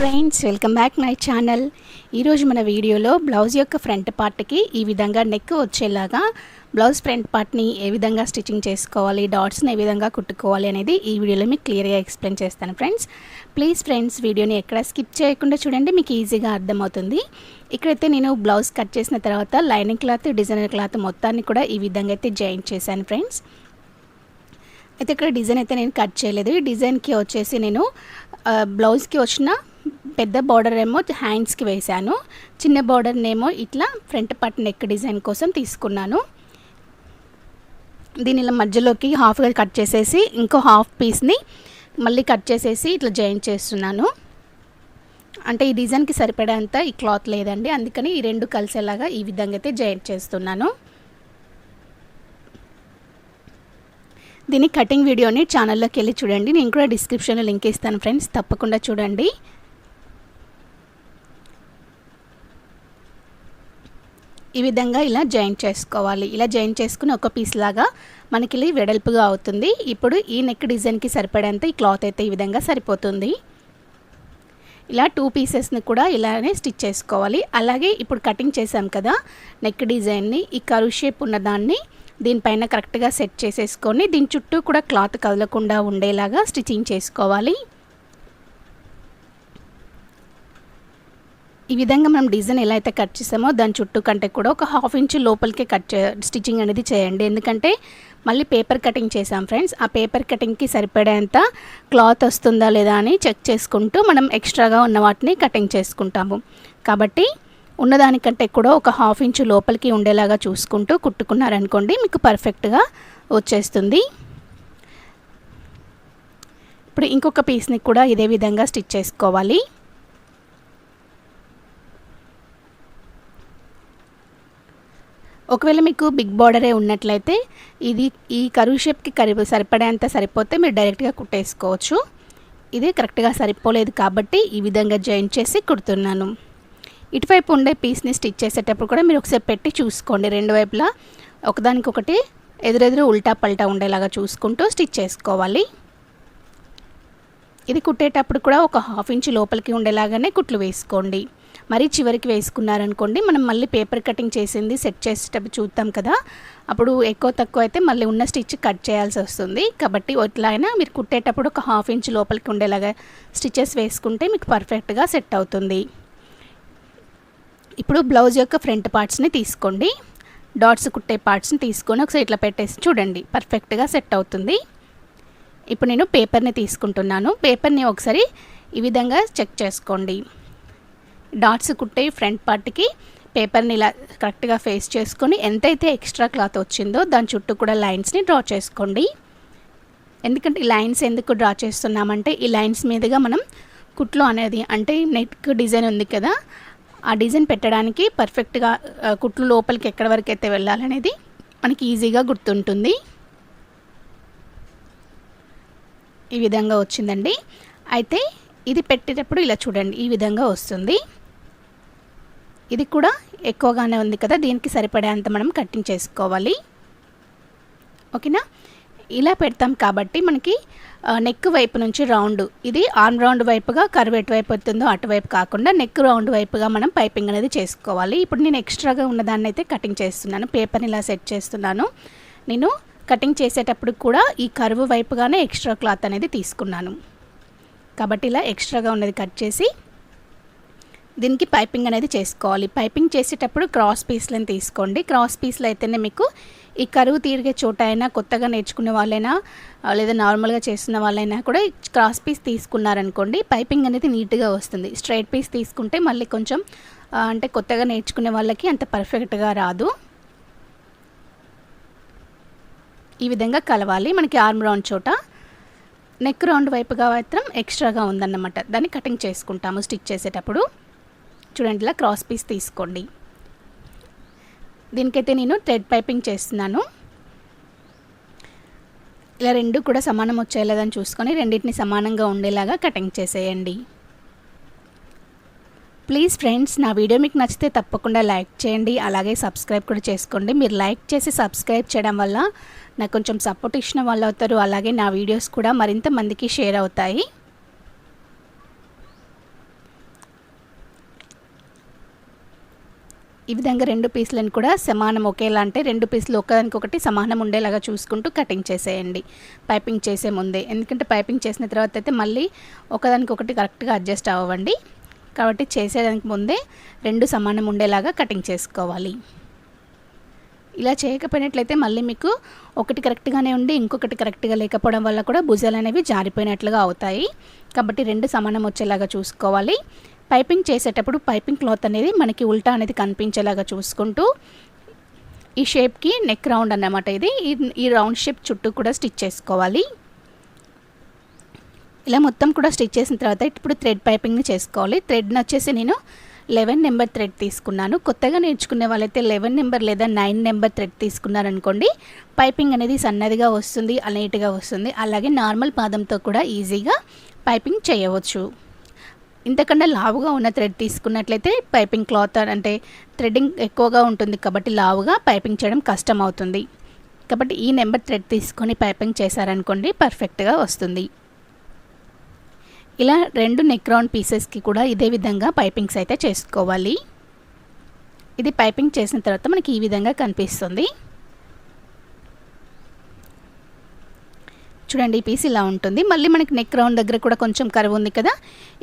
Friends welcome back my channel. ఈరోజు మన వీడియోలో బ్లౌజ్ యొక్క ఫ్రంట్ పార్ట్కి ఈ విధంగా నెక్ వచ్చేలాగా బ్లౌజ్ ఫ్రంట్ పార్ట్ని ఏ విధంగా స్టిచ్చింగ్ చేసుకోవాలి డాట్స్ని ఏ విధంగా కుట్టుకోవాలి అనేది ఈ వీడియోలో మీకు క్లియర్గా ఎక్స్ప్లెయిన్ చేస్తాను ఫ్రెండ్స్. ప్లీజ్ ఫ్రెండ్స్ వీడియోని ఎక్కడ స్కిప్ చేయకుండా చూడండి మీకు ఈజీగా అర్థమవుతుంది. ఇక్కడైతే నేను బ్లౌజ్ కట్ చేసిన తర్వాత లైనింగ్ క్లాత్ డిజైనర్ క్లాత్ మొత్తాన్ని కూడా ఈ విధంగా అయితే జాయిన్ చేశాను ఫ్రెండ్స్. అయితే ఇక్కడ డిజైన్ అయితే నేను కట్ చేయలేదు. ఈ డిజైన్కి వచ్చేసి నేను బ్లౌజ్కి వచ్చిన పెద్ద బార్డర్ ఏమో హ్యాండ్స్కి వేశాను. చిన్న బార్డర్నేమో ఇట్లా ఫ్రంట్ పార్ట్ నెక్ డిజైన్ కోసం తీసుకున్నాను. దీని ఇలా మధ్యలోకి హాఫ్గా కట్ చేసేసి ఇంకో హాఫ్ పీస్ని మళ్ళీ కట్ చేసేసి ఇట్లా జాయిన్ చేస్తున్నాను. అంటే ఈ డిజైన్కి సరిపడేంత ఈ క్లాత్ లేదండి. అందుకని ఈ రెండు కలిసేలాగా ఈ విధంగా అయితే జాయిన్ చేస్తున్నాను. దీని కటింగ్ వీడియోని ఛానల్లోకి వెళ్ళి చూడండి. నేను కూడా డిస్క్రిప్షన్లో లింక్ ఇస్తాను ఫ్రెండ్స్ తప్పకుండా చూడండి. ఈ విధంగా ఇలా జాయిన్ చేసుకోవాలి. ఇలా జాయిన్ చేసుకుని ఒక పీస్ లాగా మనకి వెడల్పుగా అవుతుంది. ఇప్పుడు ఈ నెక్ డిజైన్కి సరిపడేంత ఈ క్లాత్ అయితే ఈ విధంగా సరిపోతుంది. ఇలా టూ పీసెస్ని కూడా ఇలానే స్టిచ్ చేసుకోవాలి. అలాగే ఇప్పుడు కటింగ్ చేసాం కదా నెక్ డిజైన్ని ఈ కరువు షేప్ ఉన్నదాన్ని దీనిపైన కరెక్ట్గా సెట్ చేసేసుకొని దీని చుట్టూ కూడా క్లాత్ కదలకుండా ఉండేలాగా స్టిచ్చింగ్ చేసుకోవాలి. ఈ విధంగా మనం డిజైన్ ఎలా అయితే కట్ చేసామో దాని చుట్టూ కంటే కూడా ఒక హాఫ్ ఇంచ్ లోపలికే కట్ చే స్టిచ్చింగ్ అనేది చేయండి. ఎందుకంటే మళ్ళీ పేపర్ కటింగ్ చేసాం ఫ్రెండ్స్. ఆ పేపర్ కటింగ్కి సరిపడేంత క్లాత్ వస్తుందా లేదా అని చెక్ చేసుకుంటూ మనం ఎక్స్ట్రాగా ఉన్న వాటిని కటింగ్ చేసుకుంటాము. కాబట్టి ఉన్నదానికంటే కూడా ఒక హాఫ్ ఇంచ్ లోపలికి ఉండేలాగా చూసుకుంటూ కుట్టుకున్నారనుకోండి మీకు పర్ఫెక్ట్గా వచ్చేస్తుంది. ఇప్పుడు ఇంకొక పీస్ని కూడా ఇదే విధంగా స్టిచ్ చేసుకోవాలి. ఒకవేళ మీకు బిగ్ బార్డరే ఉన్నట్లయితే ఇది ఈ కరువు షేప్కి కరి సరిపడేంత సరిపోతే మీరు డైరెక్ట్గా కుట్టేసుకోవచ్చు. ఇది కరెక్ట్గా సరిపోలేదు కాబట్టి ఈ విధంగా జాయిన్ చేసి కుడుతున్నాను. ఇటువైపు ఉండే పీస్ని స్టిచ్ చేసేటప్పుడు కూడా మీరు ఒకసారి పెట్టి చూసుకోండి. రెండు వైపులా ఒకదానికొకటి ఎదురెదురు ఉల్టా పల్టా ఉండేలాగా చూసుకుంటూ స్టిచ్ చేసుకోవాలి. ఇది కుట్టేటప్పుడు కూడా ఒక హాఫ్ ఇంచ్ లోపలికి ఉండేలాగానే కుట్లు వేసుకోండి. మరీ చివరికి వేసుకున్నారనుకోండి మనం మళ్ళీ పేపర్ కటింగ్ చేసింది సెట్ చేసేటప్పుడు చూద్దాం కదా. అప్పుడు ఎక్కువ తక్కువ అయితే మళ్ళీ ఉన్న స్టిచ్ కట్ చేయాల్సి వస్తుంది. కాబట్టి ఎట్లా అయినా మీరు కుట్టేటప్పుడు ఒక హాఫ్ ఇంచ్ లోపలికి ఉండేలాగా స్టిచెస్ వేసుకుంటే మీకు పర్ఫెక్ట్గా సెట్ అవుతుంది. ఇప్పుడు బ్లౌజ్ యొక్క ఫ్రంట్ పార్ట్స్ని తీసుకోండి. డాట్స్ కుట్టే పార్ట్స్ని తీసుకొని ఒకసారి ఇట్లా పెట్టేసి చూడండి పర్ఫెక్ట్గా సెట్ అవుతుంది. ఇప్పుడు నేను పేపర్ని తీసుకుంటున్నాను. పేపర్ని ఒకసారి ఈ విధంగా చెక్ చేసుకోండి. డాట్స్ కుట్టే ఫ్రంట్ పార్ట్కి పేపర్ని ఇలా కరెక్ట్గా ఫేస్ చేసుకొని ఎంతైతే ఎక్స్ట్రా క్లాత్ వచ్చిందో దాని చుట్టూ కూడా లైన్స్ని డ్రా చేసుకోండి. ఎందుకంటే ఈ లైన్స్ ఎందుకు డ్రా చేస్తున్నామంటే ఈ లైన్స్ మీదుగా మనం కుట్లు అనేది అంటే నెక్ డిజైన్ ఉంది కదా ఆ డిజైన్ పెట్టడానికి పర్ఫెక్ట్గా కుట్లు లోపలికి ఎక్కడి వరకు అయితే వెళ్ళాలనేది మనకి ఈజీగా గుర్తుంటుంది. ఈ విధంగా వచ్చిందండి. అయితే ఇది పెట్టేటప్పుడు ఇలా చూడండి ఈ విధంగా వస్తుంది. ఇది కూడా ఎక్కువగానే ఉంది కదా దీనికి సరిపడేంత మనం కటింగ్ చేసుకోవాలి. ఓకేనా? ఇలా పెడతాం కాబట్టి మనకి నెక్ వైపు నుంచి రౌండ్ ఇది ఆర్మ్ రౌండ్ వైపుగా కరువు ఎటువైపు వస్తుందో అటువైపు కాకుండా నెక్ రౌండ్ వైపుగా మనం పైపింగ్ అనేది చేసుకోవాలి. ఇప్పుడు నేను ఎక్స్ట్రాగా ఉన్నదాన్ని అయితే కటింగ్ చేస్తున్నాను పేపర్ని ఇలా సెట్ చేస్తున్నాను. నేను కటింగ్ చేసేటప్పుడు కూడా ఈ కరువు వైపుగానే ఎక్స్ట్రా క్లాత్ అనేది తీసుకున్నాను. కాబట్టి ఇలా ఎక్స్ట్రాగా ఉన్నది కట్ చేసి దీనికి పైపింగ్ అనేది చేసుకోవాలి. పైపింగ్ చేసేటప్పుడు క్రాస్ పీస్లను తీసుకోండి. క్రాస్ పీస్లు అయితేనే మీకు ఈ కరువు తిరిగే చోట అయినా కొత్తగా నేర్చుకునే వాళ్ళైనా లేదా నార్మల్గా చేస్తున్న వాళ్ళైనా కూడా క్రాస్ పీస్ తీసుకున్నారనుకోండి పైపింగ్ అనేది నీట్గా వస్తుంది. స్ట్రైట్ పీస్ తీసుకుంటే మళ్ళీ కొంచెం అంటే కొత్తగా నేర్చుకునే వాళ్ళకి అంత పర్ఫెక్ట్గా రాదు. ఈ విధంగా కలవాలి. మనకి ఆర్మ్ రౌండ్ చోట నెక్ రౌండ్ వైపుగా మాత్రం ఎక్స్ట్రాగా ఉందన్నమాట. దాన్ని కటింగ్ చేసుకుంటాము స్టిచ్ చేసేటప్పుడు. చూడండి ఇలా క్రాస్ పీస్ తీసుకోండి. దీనికైతే నేను థ్రెడ్ పైపింగ్ చేస్తున్నాను. ఇలా రెండు కూడా సమానం వచ్చేలాదని చూసుకొని రెండింటిని సమానంగా ఉండేలాగా కటింగ్ చేసేయండి. ప్లీజ్ ఫ్రెండ్స్ నా వీడియో మీకు నచ్చితే తప్పకుండా లైక్ చేయండి. అలాగే సబ్స్క్రైబ్ కూడా చేసుకోండి. మీరు లైక్ చేసి సబ్స్క్రైబ్ చేయడం వల్ల నాకు కొంచెం సపోర్ట్ ఇచ్చిన వాళ్ళు అవుతారు అలాగే నా వీడియోస్ కూడా మరింత మందికి షేర్ అవుతాయి. ఈ విధంగా రెండు పీసులను కూడా సమానం ఒకేలా అంటే రెండు పీసులు ఒకదానికొకటి సమానం ఉండేలాగా చూసుకుంటూ కటింగ్ చేసేయండి. పైపింగ్ చేసే ముందే. ఎందుకంటే పైపింగ్ చేసిన తర్వాత అయితే మళ్ళీ ఒకదానికొకటి కరెక్ట్గా అడ్జస్ట్ అవ్వండి. కాబట్టి చేసేదానికి ముందే రెండు సమానం ఉండేలాగా కటింగ్ చేసుకోవాలి. ఇలా చేయకపోయినట్లయితే మళ్ళీ మీకు ఒకటి కరెక్ట్గానే ఉండి ఇంకొకటి కరెక్ట్గా లేకపోవడం వల్ల కూడా భుజాలు అనేవి జారిపోయినట్లుగా అవుతాయి. కాబట్టి రెండు సమానం వచ్చేలాగా చూసుకోవాలి. పైపింగ్ చేసేటప్పుడు పైపింగ్ క్లాత్ అనేది మనకి ఉల్టా అనేది కనిపించేలాగా చూసుకుంటూ ఈ షేప్కి నెక్ రౌండ్ అన్నమాట ఇది. ఈ రౌండ్ షేప్ చుట్టూ కూడా స్టిచ్ చేసుకోవాలి. ఇలా మొత్తం కూడా స్టిచ్ చేసిన తర్వాత ఇప్పుడు థ్రెడ్ పైపింగ్ని చేసుకోవాలి. థ్రెడ్ని వచ్చేసి నేను లెవెన్ నెంబర్ థ్రెడ్ తీసుకున్నాను. కొత్తగా నేర్చుకునే వాళ్ళైతే లెవెన్ నెంబర్ లేదా నైన్ నెంబర్ థ్రెడ్ తీసుకున్నారనుకోండి పైపింగ్ అనేది సన్నదిగా వస్తుంది నీట్గా వస్తుంది. అలాగే నార్మల్ పాదంతో కూడా ఈజీగా పైపింగ్ చేయవచ్చు. ఇంతకన్నా లావుగా ఉన్న థ్రెడ్ తీసుకున్నట్లయితే పైపింగ్ క్లాత్ అంటే థ్రెడ్డింగ్ ఎక్కువగా ఉంటుంది కాబట్టి లావుగా పైపింగ్ చేయడం కష్టం అవుతుంది కాబట్టి ఈ నెంబర్ థ్రెడ్ తీసుకొని పైపింగ్ చేశారనుకోండి పర్ఫెక్ట్గా వస్తుంది. ఇలా రెండు నెక్ రౌండ్ పీసెస్కి కూడా ఇదే విధంగా పైపింగ్స్ అయితే చేసుకోవాలి. ఇది పైపింగ్ చేసిన తర్వాత మనకి ఈ విధంగా కనిపిస్తుంది. చూడండి ఈ పీస్ ఇలా ఉంటుంది. మళ్ళీ మనకి నెక్ రౌండ్ దగ్గర కూడా కొంచెం కరువు ఉంది కదా?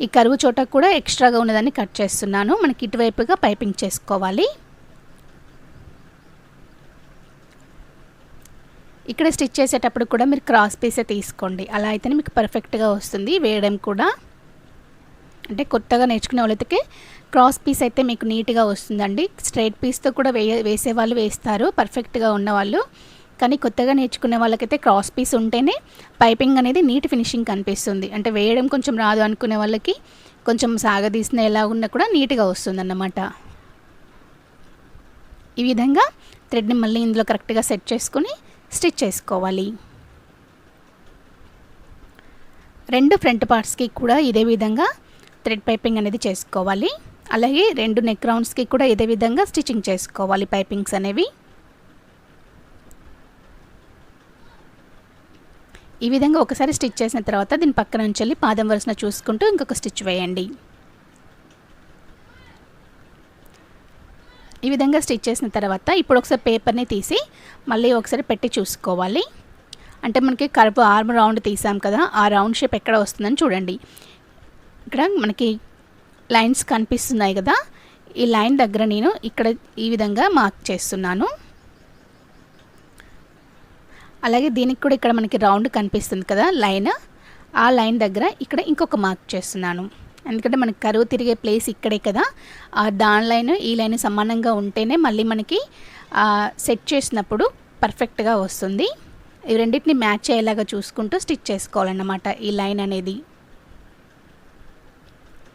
ఈ కరువు చోట కూడా ఎక్స్ట్రాగా ఉన్నదాన్ని కట్ చేస్తున్నాను. మనకి ఇటువైపుగా పైపింగ్ చేసుకోవాలి. ఇక్కడ స్టిచ్ చేసేటప్పుడు కూడా మీరు క్రాస్ పీసే తీసుకోండి. అలా అయితేనే మీకు పర్ఫెక్ట్గా వస్తుంది వేయడం కూడా. అంటే కొత్తగా నేర్చుకునే వాళ్ళకి క్రాస్ పీస్ అయితే మీకు నీట్గా వస్తుందండి. స్ట్రైట్ పీస్తో కూడా వేయ వేసే వాళ్ళు వేస్తారు. పర్ఫెక్ట్గా ఉన్నవాళ్ళు. కానీ కొత్తగా నేర్చుకునే వాళ్ళకైతే క్రాస్ పీస్ ఉంటేనే పైపింగ్ అనేది నీట్ ఫినిషింగ్ కనిపిస్తుంది. అంటే వేయడం కొంచెం రాదు అనుకునే వాళ్ళకి కొంచెం సాగదీసిన ఎలా ఉన్నా కూడా నీట్గా వస్తుంది అన్నమాట ఈ విధంగా థ్రెడ్ని మళ్ళీ ఇందులో కరెక్ట్గా సెట్ చేసుకొని స్టిచ్ చేసుకోవాలి. రెండు ఫ్రంట్ పార్ట్స్కి కూడా ఇదే విధంగా థ్రెడ్ పైపింగ్ అనేది చేసుకోవాలి. అలాగే రెండు నెక్ రౌండ్స్కి కూడా ఇదే విధంగా స్టిచ్చింగ్ చేసుకోవాలి పైపింగ్స్ అనేవి. ఈ విధంగా ఒకసారి స్టిచ్ చేసిన తర్వాత దీని పక్కన నుంచి వెళ్ళి పాదం వరుసన చూసుకుంటూ ఇంకొక స్టిచ్ వేయండి. ఈ విధంగా స్టిచ్ చేసిన తర్వాత ఇప్పుడు ఒకసారి పేపర్ని తీసి మళ్ళీ ఒకసారి పెట్టి చూసుకోవాలి. అంటే మనకి కరుపు ఆర్మ్ రౌండ్ తీసాం కదా ఆ రౌండ్ షేప్ ఎక్కడ వస్తుందని చూడండి. ఇక్కడ మనకి లైన్స్ కనిపిస్తున్నాయి కదా ఈ లైన్ దగ్గర నేను ఇక్కడ ఈ విధంగా మార్క్ చేస్తున్నాను. అలాగే దీనికి కూడా ఇక్కడ మనకి రౌండ్ కనిపిస్తుంది కదా లైన్. ఆ లైన్ దగ్గర ఇక్కడ ఇంకొక మార్క్ చేస్తున్నాను. ఎందుకంటే మనకి కరువు తిరిగే ప్లేస్ ఇక్కడే కదా. ఆ దాని లైన్ ఈ లైన్ సమానంగా ఉంటేనే మళ్ళీ మనకి సెట్ చేసినప్పుడు పర్ఫెక్ట్గా వస్తుంది. ఈ రెండింటిని మ్యాచ్ అయ్యేలాగా చూసుకుంటూ స్టిచ్ చేసుకోవాలన్నమాట ఈ లైన్ అనేది.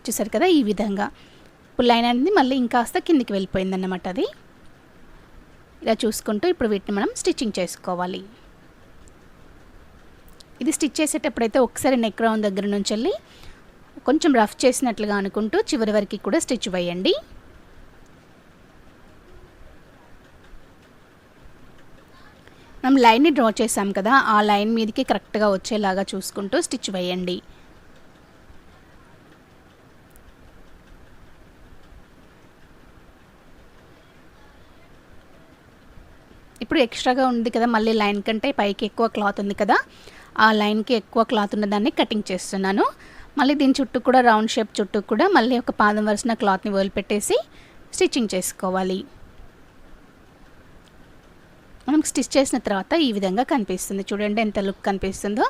చూసారు కదా ఈ విధంగా. ఇప్పుడు లైన్ అనేది మళ్ళీ ఇంకాస్త కిందికి వెళ్ళిపోయిందన్నమాట అది. ఇలా చూసుకుంటూ ఇప్పుడు వీటిని మనం స్టిచ్చింగ్ చేసుకోవాలి. ఇది స్టిచ్ చేసేటప్పుడైతే ఒకసారి నెక్ రౌండ్ దగ్గర నుంచి వెళ్ళి కొంచెం రఫ్ చేసినట్లుగా అనుకుంటూ చివరి వరకు కూడా స్టిచ్ వేయండి. మనం లైన్ని డ్రా చేసాం కదా ఆ లైన్ మీదకి కరెక్ట్గా వచ్చేలాగా చూసుకుంటూ స్టిచ్ వేయండి. ఇప్పుడు ఎక్స్ట్రాగా ఉంది కదా మళ్ళీ లైన్ కంటే పైకి ఎక్కువ క్లాత్ ఉంది కదా ఆ లైన్కి ఎక్కువ క్లాత్ ఉన్నదాన్ని కటింగ్ చేస్తున్నాను. మళ్ళీ దీని చుట్టూ కూడా రౌండ్ షేప్ చుట్టూ కూడా మళ్ళీ ఒక పాదం వరుసన క్లాత్ని వదిలిపెట్టేసి స్టిచ్చింగ్ చేసుకోవాలి. మనం స్టిచ్ చేసిన తర్వాత ఈ విధంగా కనిపిస్తుంది. చూడండి ఎంత లుక్ కనిపిస్తుందో.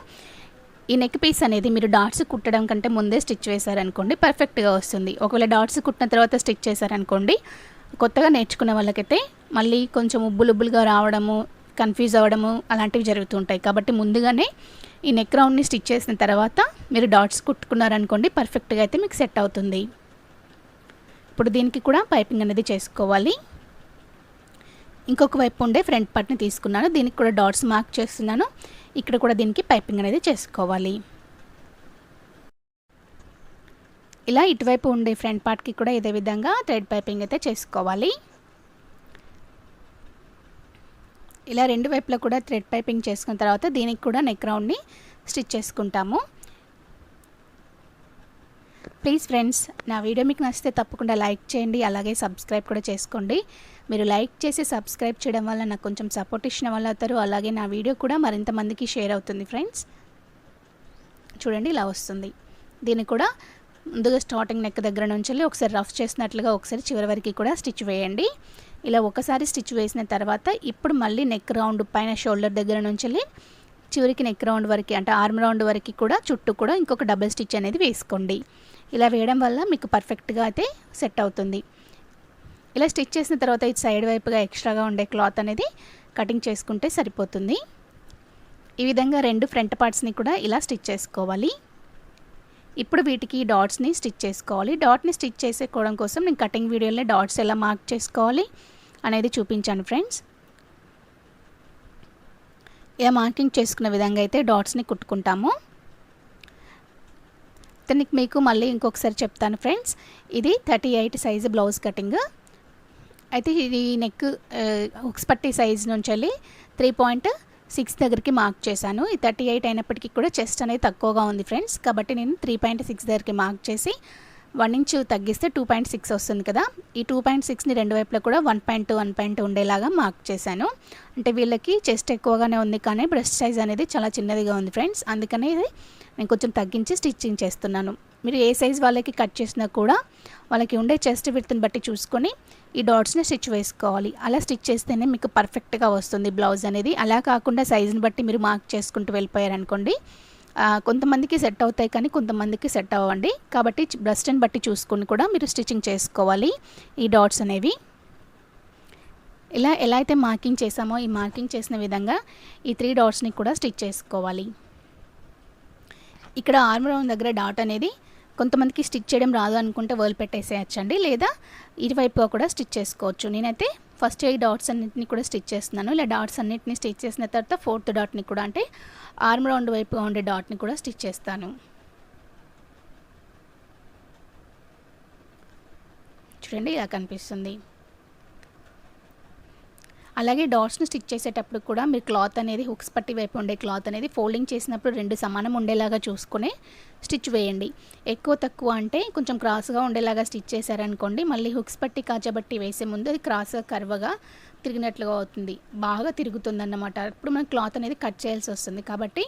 ఈ నెక్ పీస్ అనేది మీరు డాట్స్ కుట్టడం కంటే ముందే స్టిచ్ వేశారనుకోండి పర్ఫెక్ట్గా వస్తుంది. ఒకవేళ డాట్స్ కుట్టిన తర్వాత స్టిచ్ చేశారనుకోండి కొత్తగా నేర్చుకునే వాళ్ళకైతే మళ్ళీ కొంచెం ఉబ్బులుబ్బులుగా రావడము కన్ఫ్యూజ్ అవ్వడము అలాంటివి జరుగుతుంటాయి కాబట్టి ముందుగానే ఈ నెక్ రౌండ్ని స్టిచ్ చేసిన తర్వాత మీరు డాట్స్ కుట్టుకున్నారనుకోండి పర్ఫెక్ట్గా అయితే మీకు సెట్ అవుతుంది. ఇప్పుడు దీనికి కూడా పైపింగ్ అనేది చేసుకోవాలి. ఇంకొక వైపు ఉండే ఫ్రంట్ పార్ట్ని తీసుకున్నాను. దీనికి కూడా డాట్స్ మార్క్ చేస్తున్నాను. ఇక్కడ కూడా దీనికి పైపింగ్ అనేది చేసుకోవాలి. ఇలా ఇటువైపు ఉండే ఫ్రంట్ పార్ట్కి కూడా ఇదే విధంగా థ్రెడ్ పైపింగ్ అయితే చేసుకోవాలి. ఇలా రెండు వైపులా కూడా థ్రెడ్ పైపింగ్ చేసుకున్న తర్వాత దీనికి కూడా నెక్ రౌండ్ని స్టిచ్ చేసుకుంటాము. ప్లీజ్ ఫ్రెండ్స్ నా వీడియో మీకు నచ్చితే తప్పకుండా లైక్ చేయండి అలాగే సబ్స్క్రైబ్ కూడా చేసుకోండి. మీరు లైక్ చేసి సబ్స్క్రైబ్ చేయడం వల్ల నాకు కొంచెం సపోర్ట్ ఇచ్చిన వాళ్ళు అవుతారు అలాగే నా వీడియో కూడా మరింత మందికి షేర్ అవుతుంది ఫ్రెండ్స్. చూడండి ఇలా వస్తుంది. దీన్ని కూడా ముందుగా స్టార్టింగ్ నెక్ దగ్గర నుంచి ఒకసారి రఫ్ చేసినట్లుగా ఒకసారి చివరి వరకు కూడా స్టిచ్ వేయండి. ఇలా ఒకసారి స్టిచ్ వేసిన తర్వాత ఇప్పుడు మళ్ళీ నెక్ రౌండ్ పైన షోల్డర్ దగ్గర నుంచి వెళ్ళి చివరికి నెక్ రౌండ్ వరకు అంటే ఆర్మ్ రౌండ్ వరకు కూడా చుట్టూ కూడా ఇంకొక డబుల్ స్టిచ్ అనేది వేసుకోండి. ఇలా వేయడం వల్ల మీకు పర్ఫెక్ట్గా అయితే సెట్ అవుతుంది. ఇలా స్టిచ్ చేసిన తర్వాత ఇది సైడ్ వైపుగా ఎక్స్ట్రాగా ఉండే క్లాత్ అనేది కటింగ్ చేసుకుంటే సరిపోతుంది. ఈ విధంగా రెండు ఫ్రంట్ పార్ట్స్ని కూడా ఇలా స్టిచ్ చేసుకోవాలి. ఇప్పుడు వీటికి డాట్స్ని స్టిచ్ చేసుకోవాలి. డాట్ని స్టిచ్ చేసుకోవడం కోసం నేను కటింగ్ వీడియోలో డాట్స్ ఎలా మార్క్ చేసుకోవాలి? అనేది చూపించాను ఫ్రెండ్స్. ఇలా మార్కింగ్ చేసుకున్న విధంగా అయితే డాట్స్ని కుట్టుకుంటాము. తనకి మీకు మళ్ళీ ఇంకొకసారి చెప్తాను ఫ్రెండ్స్. ఇది thirty eight size blouse cutting. అయితే ఇది నెక్ హుక్స్ పట్టి సైజ్ నుంచి వెళ్ళి త్రీ పాయింట్ సిక్స్ దగ్గరికి మార్క్ చేశాను. ఈ థర్టీ ఎయిట్ అయినప్పటికీ కూడా చెస్ట్ అనేది తక్కువగా ఉంది ఫ్రెండ్స్. కాబట్టి నేను త్రీ పాయింట్ సిక్స్ దగ్గరికి మార్క్ చేసి వన్ ఇంచ్ తగ్గిస్తే టూ పాయింట్ సిక్స్ వస్తుంది కదా. ఈ టూ పాయింట్ సిక్స్ని రెండు వైపులా కూడా వన్ పాయింట్ వన్ పాయింట్ ఉండేలాగా మార్క్ చేశాను. అంటే వీళ్ళకి చెస్ట్ ఎక్కువగానే ఉంది కానీ బ్రెస్ట్ సైజ్ అనేది చాలా చిన్నదిగా ఉంది ఫ్రెండ్స్. అందుకనే నేను కొంచెం తగ్గించి స్టిచ్చింగ్ చేస్తున్నాను. మీరు ఏ సైజ్ వాళ్ళకి కట్ చేసినా కూడా వాళ్ళకి ఉండే చెస్ట్ విడ్త్ని బట్టి చూసుకొని ఈ డాట్స్ని స్టిచ్ వేసుకోవాలి. అలా స్టిచ్ చేస్తేనే మీకు పర్ఫెక్ట్గా వస్తుంది బ్లౌజ్ అనేది. అలా కాకుండా సైజుని బట్టి మీరు మార్క్ చేసుకుంటూ వెళ్ళిపోయారనుకోండి కొంతమందికి సెట్ అవుతాయి కానీ కొంతమందికి సెట్ అవ్వండి. కాబట్టి బ్రస్ట్ని బట్టి చూసుకొని కూడా మీరు స్టిచ్చింగ్ చేసుకోవాలి. ఈ డాట్స్ అనేవి. ఇలా ఎలా అయితే మార్కింగ్ చేసామో ఈ మార్కింగ్ చేసిన విధంగా ఈ త్రీ డాట్స్ని కూడా స్టిచ్ చేసుకోవాలి. ఇక్కడ ఆర్మ్ రౌండ్ దగ్గర డాట్ అనేది కొంతమందికి స్టిచ్ చేయడం రాదు అనుకుంటే వేలు పెట్టేసేయచ్చండి లేదా ఇరువైపుగా కూడా స్టిచ్ చేసుకోవచ్చు. నేనైతే ఫస్ట్ ఈ డాట్స్ అన్నింటిని కూడా స్టిచ్ చేస్తున్నాను. ఇలా డాట్స్ అన్నింటిని స్టిచ్ చేసిన తర్వాత ఫోర్త్ డాట్ని కూడా అంటే ఆర్మ్ రౌండ్ వైపుగా ఉండే డాట్ని కూడా స్టిచ్ చేస్తాను. చూడండి ఇలా కనిపిస్తుంది. అలాగే డాట్స్ని స్టిచ్ చేసేటప్పుడు కూడా మీరు క్లాత్ అనేది హుక్స్ పట్టి వైపు ఉండే క్లాత్ అనేది ఫోల్డింగ్ చేసినప్పుడు రెండు సమానం ఉండేలాగా చూసుకుని స్టిచ్ వేయండి. ఎక్కువ తక్కువ అంటే కొంచెం క్రాస్గా ఉండేలాగా స్టిచ్ చేశారనుకోండి మళ్ళీ హుక్స్ పట్టి కాచబట్టి వేసే ముందు అది క్రాస్గా కర్వగా తిరిగినట్లుగా అవుతుంది. బాగా తిరుగుతుంది అన్నమాట అప్పుడు మనం క్లాత్ అనేది కట్ చేయాల్సి వస్తుంది కాబట్టి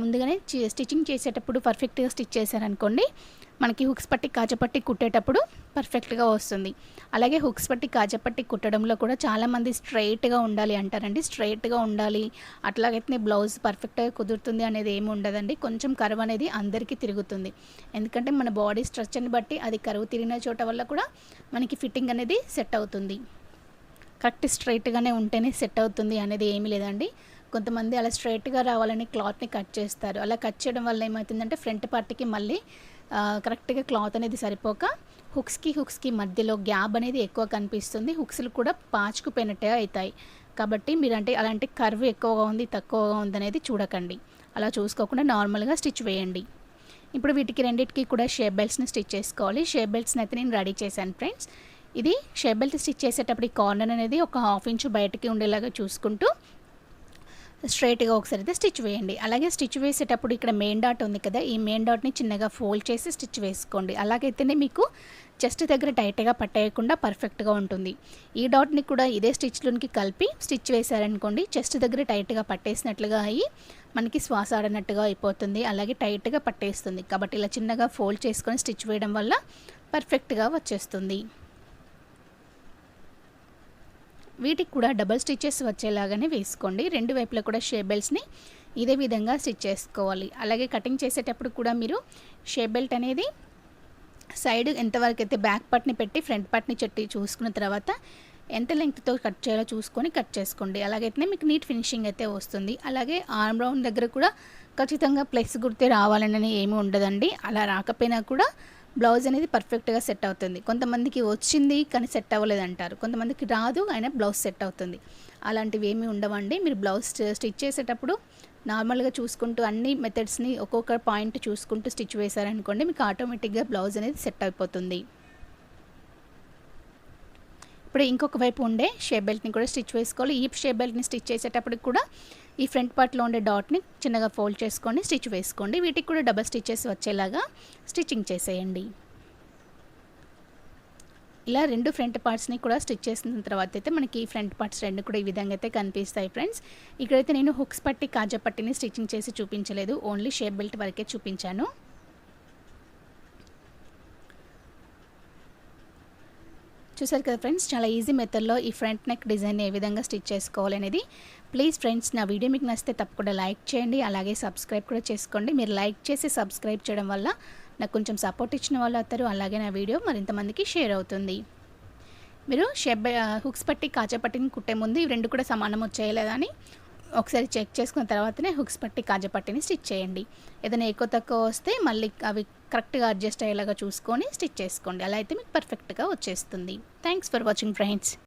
ముందుగానే స్టిచ్చింగ్ చేసేటప్పుడు పర్ఫెక్ట్గా స్టిచ్ చేశారనుకోండి మనకి హుక్స్ పట్టి కాజపట్టి కుట్టేటప్పుడు పర్ఫెక్ట్గా వస్తుంది. అలాగే హుక్స్ పట్టి కాజపట్టి కుట్టడంలో కూడా చాలామంది స్ట్రైట్గా ఉండాలి అంటారండి. స్ట్రైట్గా ఉండాలి. అట్లాగైతే బ్లౌజ్ పర్ఫెక్ట్గా కుదురుతుంది అనేది ఏమి ఉండదండి. కొంచెం కరువు అనేది అందరికీ తిరుగుతుంది. ఎందుకంటే మన బాడీ స్ట్రక్చర్ని బట్టి అది కరువు తిరిగిన చోట వల్ల కూడా మనకి ఫిట్టింగ్ అనేది సెట్ అవుతుంది. కరెక్ట్ స్ట్రైట్గానే ఉంటేనే సెట్ అవుతుంది అనేది ఏమీ లేదండి. కొంతమంది అలా స్ట్రైట్గా రావాలని క్లాత్ని కట్ చేస్తారు. అలా కట్ చేయడం వల్ల ఏమవుతుందంటే ఫ్రంట్ పార్ట్కి మళ్ళీ కరెక్ట్గా క్లాత్ అనేది సరిపోక హుక్స్కి హుక్స్కి మధ్యలో గ్యాప్ అనేది ఎక్కువ కనిపిస్తుంది. హుక్స్లు కూడా పాచుకుపోయినట్టే అవుతాయి. కాబట్టి మీరంటే అలాంటి కర్వ్ ఎక్కువగా ఉంది తక్కువగా ఉంది అనేది చూడకండి. అలా చూసుకోకుండా నార్మల్గా స్టిచ్ వేయండి. ఇప్పుడు వీటికి రెండింటికి కూడా షేప్ బెల్ట్స్ని స్టిచ్ చేసుకోవాలి. షేప్ బెల్ట్స్ని అయితే నేను రెడీ చేశాను ఫ్రెండ్స్. ఇది షేప్ బెల్ట్ స్టిచ్ చేసేటప్పుడు ఈ కార్నర్ అనేది ఒక హాఫ్ ఇంచు బయటకి ఉండేలాగా చూసుకుంటూ స్ట్రైట్గా ఒకసారి అయితే స్టిచ్ వేయండి. అలాగే స్టిచ్ వేసేటప్పుడు ఇక్కడ మెయిన్ డాట్ ఉంది కదా ఈ మెయిన్ డాట్ని చిన్నగా ఫోల్డ్ చేసి స్టిచ్ వేసుకోండి. అలాగైతేనే మీకు చెస్ట్ దగ్గర టైట్గా పట్టేయకుండా పర్ఫెక్ట్గా ఉంటుంది. ఈ డాట్ని కూడా ఇదే స్టిచ్లోనికి కలిపి స్టిచ్ వేశారనుకోండి చెస్ట్ దగ్గర టైట్గా పట్టేసినట్లుగా అయ్యి మనకి శ్వాస ఆడనట్టుగా అయిపోతుంది అలాగే టైట్గా పట్టేస్తుంది. కాబట్టి ఇలా చిన్నగా ఫోల్డ్ చేసుకొని స్టిచ్ వేయడం వల్ల పర్ఫెక్ట్గా వచ్చేస్తుంది. వీటికి కూడా డబల్ స్టిచెస్ వచ్చేలాగానే వేసుకోండి. రెండు వైపులా కూడా షేబెల్స్ని ఇదే విధంగా స్టిచ్ చేసుకోవాలి. అలాగే కటింగ్ చేసేటప్పుడు కూడా మీరు షేబెల్ట్ అనేది సైడ్ ఎంతవరకు అయితే బ్యాక్ పార్ట్ని పెట్టి ఫ్రంట్ పార్ట్ని చెట్టి చూసుకున్న తర్వాత ఎంత లెంగ్త్తో కట్ చేయాలో చూసుకొని కట్ చేసుకోండి. అలాగైతేనే మీకు నీట్ ఫినిషింగ్ అయితే వస్తుంది. అలాగే ఆర్మ్ రౌండ్ దగ్గర కూడా ఖచ్చితంగా ప్లస్ గుర్తే రావాలని ఏమీ ఉండదండి. అలా రాకపోయినా కూడా బ్లౌజ్ అనేది పర్ఫెక్ట్గా సెట్ అవుతుంది. కొంతమందికి వచ్చింది కానీ సెట్ అవ్వలేదు అంటారు కొంతమందికి రాదు అయినా బ్లౌజ్ సెట్ అవుతుంది. అలాంటివి ఏమీ ఉండవండి. మీరు బ్లౌజ్ స్టిచ్ చేసేటప్పుడు నార్మల్గా చూసుకుంటూ అన్ని మెథడ్స్ని ఒక్కొక్క పాయింట్ చూసుకుంటూ స్టిచ్ వేశారనుకోండి మీకు ఆటోమేటిక్గా బ్లౌజ్ అనేది సెట్ అయిపోతుంది. ఇప్పుడు ఇంకొక వైపు ఉండే షేప్ బెల్ట్ని కూడా స్టిచ్ వేసుకోవాలి. ఈ షేప్ బెల్ట్ని స్టిచ్ చేసేటప్పుడు కూడా ఈ ఫ్రంట్ పార్ట్లో ఉండే డాట్ని చిన్నగా ఫోల్డ్ చేసుకొని స్టిచ్ వేసుకోండి. వీటికి కూడా డబల్ స్టిచ్చెస్ వచ్చేలాగా స్టిచ్చింగ్ చేసేయండి. ఇలా రెండు ఫ్రంట్ పార్ట్స్ని కూడా స్టిచ్ చేసిన తర్వాత అయితే మనకి ఈ ఫ్రంట్ పార్ట్స్ రెండు కూడా ఈ విధంగా అయితే కనిపిస్తాయి ఫ్రెండ్స్. ఇక్కడైతే నేను హుక్స్ పట్టి కాజా పట్టిని స్టిచ్చింగ్ చేసి చూపించలేదు. ఓన్లీ షేప్ బెల్ట్ వరకే చూపించాను. చూసారు కదా ఫ్రెండ్స్ చాలా ఈజీ మెథడ్లో ఈ ఫ్రంట్ నెక్ డిజైన్ ఏ విధంగా స్టిచ్ చేసుకోవాలి అనేది. ప్లీజ్ ఫ్రెండ్స్ నా వీడియో మీకు నచ్చితే తప్పకుండా లైక్ చేయండి అలాగే సబ్స్క్రైబ్ కూడా చేసుకోండి. మీరు లైక్ చేసి సబ్స్క్రైబ్ చేయడం వల్ల నాకు కొంచెం సపోర్ట్ ఇచ్చిన వాళ్ళు అవుతారు అలాగే నా వీడియో మరింతమందికి షేర్ అవుతుంది. మీరు షెబ్ హుక్స్ పట్టి కాజపట్టిని కుట్టే ముందు ఇవి రెండు కూడా సమానం వచ్చేయలేదని ఒకసారి చెక్ చేసుకున్న తర్వాతనే హుక్స్ పట్టి కాజపట్టిని స్టిచ్ చేయండి. ఏదైనా ఎక్కువ తక్కువ వస్తే మళ్ళీ అవి కరెక్ట్గా అడ్జస్ట్ అయ్యేలాగా చూసుకొని స్టిచ్ చేసుకోండి. అలా అయితే మీకు పర్ఫెక్ట్గా వచ్చేస్తుంది. Thanks for watching friends